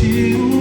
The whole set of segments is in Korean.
partiu.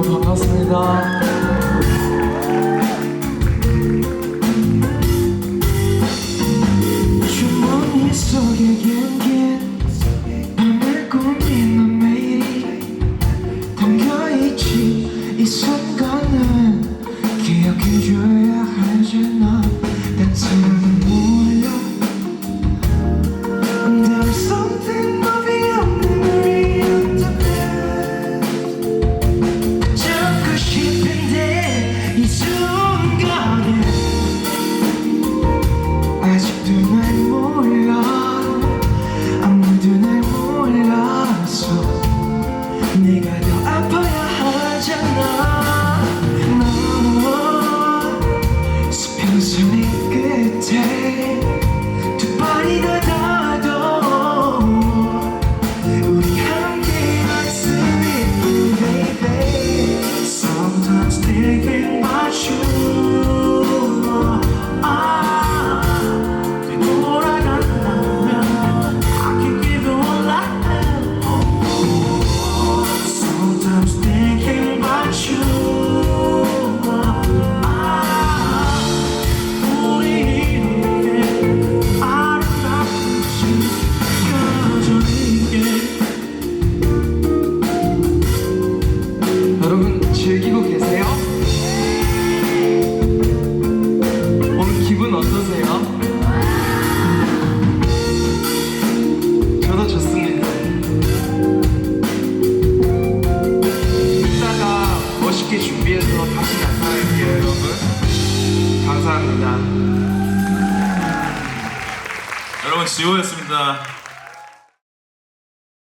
from Asmida. 감사합니다. 여러분 지호였습니다.